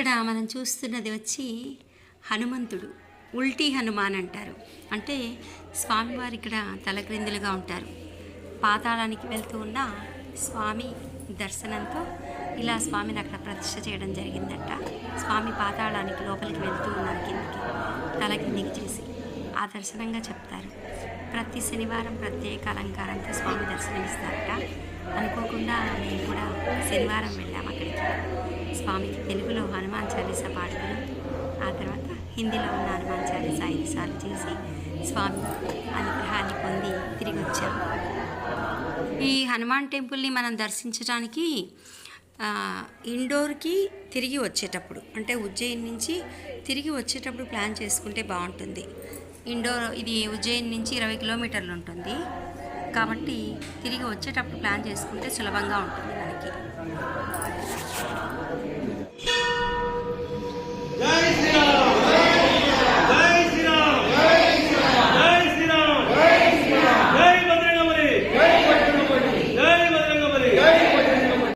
ఇక్కడ మనం చూస్తున్నది వచ్చి హనుమంతుడు ఉల్టీ హనుమాన్ అంటారు. అంటే స్వామివారు ఇక్కడ తలక్రిందులుగా ఉంటారు. పాతాళానికి వెళ్తూ ఉన్న స్వామి దర్శనంతో ఇలా స్వామిని అక్కడ ప్రతిష్ట చేయడం జరిగిందట. స్వామి పాతాళానికి లోపలికి వెళ్తూ ఉన్నారు కిందికి తల కిందికి చేసి. ఆ దర్శనంగా చెప్తారు. ప్రతి శనివారం ప్రత్యేక అలంకారంతో స్వామి దర్శనమిస్తారట. అనుకోకుండా మేము కూడా శనివారం వెళ్ళాం అక్కడికి. స్వామికి తెలుగులో హనుమాన్ చాలీస పాడుకుని ఆ తర్వాత హిందీలో ఉన్న హనుమాన్ చాలీస ఐదు సార్లు చేసి స్వామి అనుగ్రహాన్ని పొంది తిరిగి వచ్చాం ఈ హనుమాన్ టెంపుల్ని మనం దర్శించడానికి ఇండోర్కి తిరిగి వచ్చేటప్పుడు అంటే ఉజ్జయిన్ నుంచి తిరిగి వచ్చేటప్పుడు ప్లాన్ చేసుకుంటే బాగుంటుంది. ఇండోర్ ఇది ఉజ్జయిన్ నుంచి ఇరవై కిలోమీటర్లు ఉంటుంది. కాబట్టి తిరిగి వచ్చేటప్పుడు ప్లాన్ చేసుకుంటే సులభంగా ఉంటుంది మనకి.